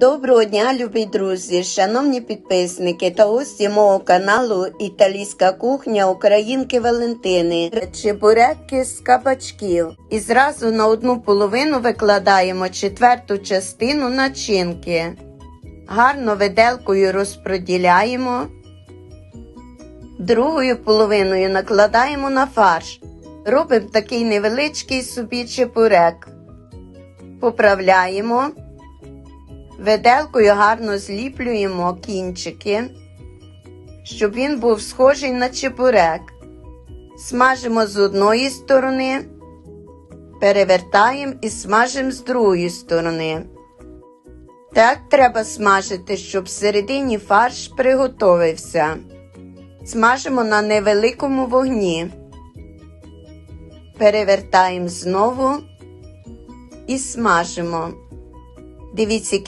Доброго дня, любі друзі, шановні підписники та гості мого каналу Італійська кухня Українки Валентини. Чебуреки з кабачків. І зразу на одну половину викладаємо четверту частину начинки. Гарно виделкою розпроділяємо. Другою половиною накладаємо на фарш. Робимо такий невеличкий собі чебурек. Поправляємо. Виделкою гарно зліплюємо кінчики, щоб він був схожий на чебурек. Смажимо з одної сторони, перевертаємо і смажимо з другої сторони. Так треба смажити, щоб всередині фарш приготовився. Смажимо на невеликому вогні. Перевертаємо знову і смажимо. Дивіться,